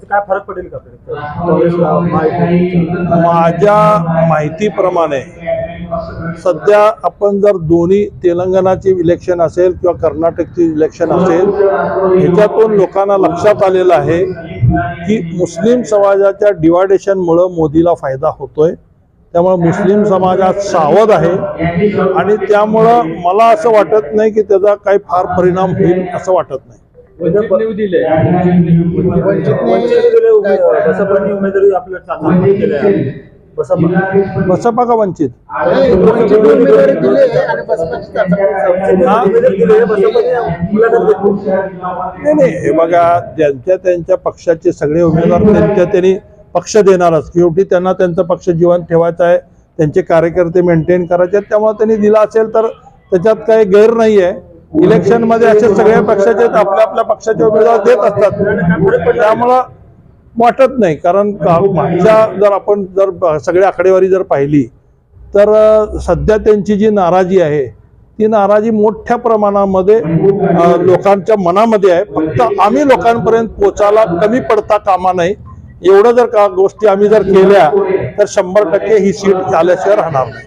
त्याचा काय फरक पडेल का महायुतीला? माझ्या माहितीप्रमाणे सध्या आपण जर दोन्ही तेलंगणाचे इलेक्शन असेल किंवा कर्नाटकचे इलेक्शन असेल ह्याच्यातून लोकांना लक्षात आलेलं आहे की मुस्लिम समाजाच्या डिवायडेशनमुळं मोदीला फायदा होतोय. त्यामुळे मुस्लिम समाजात सावध आहे. आणि त्यामुळं मला असं वाटत नाही की त्याचा काही फार परिणाम होईल असं वाटत नाही. बसपाने उमेदवारी. आपलं चाचणी केलं आहे. बसपा. का वंचित? हा? नाही नाही हे बघा ज्यांच्या त्यांच्या पक्षाचे सगळे उमेदवार त्यांच्या त्यांनी पक्ष देणारच. शेवटी त्यांना त्यांचा पक्ष जिवंत ठेवायचा आहे. त्यांचे कार्यकर्ते मेंटेन करायचे आहेत. त्यामुळे त्यांनी दिला असेल तर त्याच्यात काही गैर नाही आहे इलेक्शनमध्ये असे सगळ्या पक्षाचे आपल्या आपल्या पक्षाचे उमेदवार देत असतात. त्यामुळं वाटत नाही कारण का- मागच्या जर आपण जर सगळी आकडेवारी जर पाहिली तर सध्या त्यांची जी नाराजी आहे ती नाराजी मोठ्या प्रमाणामध्ये लोकांच्या मनामध्ये आहे. फक्त आम्ही लोकांपर्यंत पोचायला कमी पडता कामा नाही. एवढं जर का गोष्टी आम्ही जर केल्या तर शंभर टक्के ही सीट आल्याशिवाय राहणार नाही.